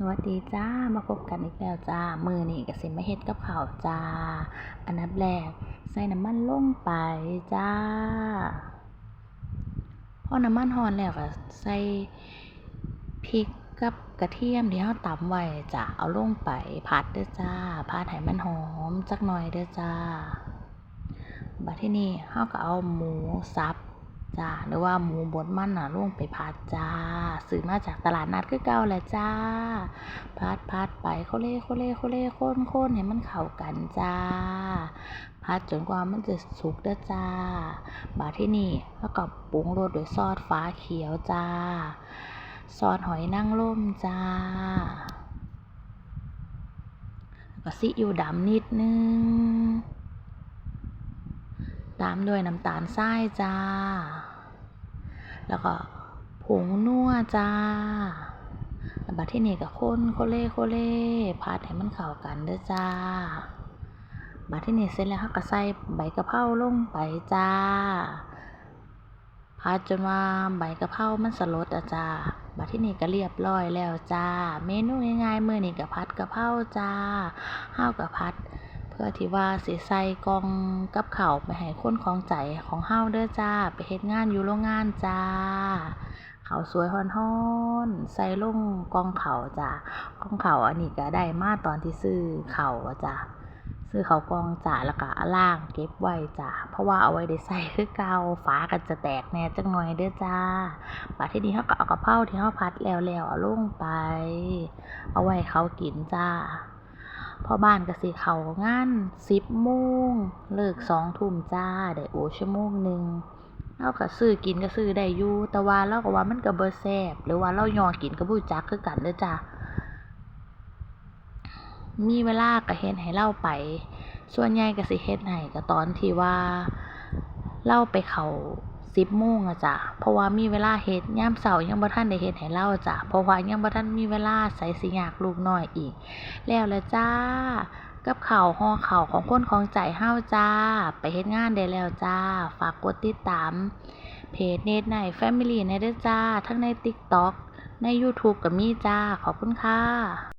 สวัสดีจ้า มาพบกันอีกแล้วจ้า มือนี่กสิมาเฮ็ดกับข้าวจ้า อันดับแรกใส่น้ำมันลงไปจ้า พอน้ำมันร้อนแล้วก็ใส่พริกกับกระเทียมที่เราตำไว้จ้ะเอาลงไปผัดเด้อจ้า ผัดให้มันหอมจักหน่อยเด้อจ้า บัดที่นี้เราก็เอาหมูสับ จ้าหรือว่าหมูบดมันน่ะลงไปผัดจ้าซื้อมาจากตลาดนัดคือเก่าแหละจ้าผัดผัดไปโคเลโคเลโคเลคนคนให้มันเข้ากันจ้าผัดจนกว่ามันจะสุกเด้อจ้าบัดทีนี้เราก็ปรุงรสด้วยซอสฟ้าเขียวจ้าซอสหอยนางรมจ้าก็ซีอิ๊วดำนิดนึง ตามด้วยน้ำตาลทรายจ้า แล้วก็ผงนัวจ้าแล้วบัดทีนี้ก็คนโคเล่โคเลผัดให้มันเข้ากันเด้อจ้า บัดทีนี้เสร็จแล้วเราก็ใส่ใบกะเพราลงไปจ้าผัดจนว่าใบกะเพรามันสลดอะจ้า บัดทีนี้ก็เรียบร้อยแล้วจ้า เมนูง่ายๆมื้อนี้ก็ผัดกะเพราจ้าเราก็ผัด พื่อที่ว่าสิใส่กล่องกับเข้าไปให้คนของใจของเราเด้อจ้า ไปเฮ็ดงานอยู่โรงงานจ้าเขาสวยร้อนๆใส่ลงกองเขาจ้ากองเขาอันนี้ก็ได้มาตอนที่ซื้อเขาจ้าซื้อเขากองจ้าแล้วก็ล้างเก็บไว้จ้าเพราะว่าเอาไว้ได้ใช้คือเก่าฝาก็จะแตกแน่จักหน่อยเด้อจ้าบัดที่นี้เราก็เอากระเพราที่เราผัดแล้วแล้วเอาลงไป เอาไว้เขากินจ้า พ่อบ้านก็สิเขางานสิบโมงเลิกสองทุ่มจ้าได้โอชั่วโมงหนึ่งเราก็ซื้อกินก็ซื้อได้อยู่แต่ว่าเราก็ว่ามันก็บ่แซบหรือว่าเราย่อกินก็บู้จักคือกันเด้อจ้ามีเวลาก็เฮ็ดให้เล่าไป ส่วนใหญ่ก็สิเฮ็ดให้ก็ตอนที่ว่าเล่าไปเขา สิบโมงอะจ้ะเพราะว่ามีเวลาเฮ็ดยามเช้ายังบ่ทันได้เฮ็ดให้เล่าจ้ะเพราะว่ายังบ่ทันมีเวลาไสสิยากลูกน้อยอีก แล้วละจ้า กับข้าวห่อข้าวของคนของใจเราจ้า ไปเฮ็ดงานได้แล้วจ้า ฝากกดติดตาม เพจ Nate Night Family แหน่เด้อจ้า ทั้งใน TikTok ใน YouTube ก็มีจ้า ขอบคุณค่ะ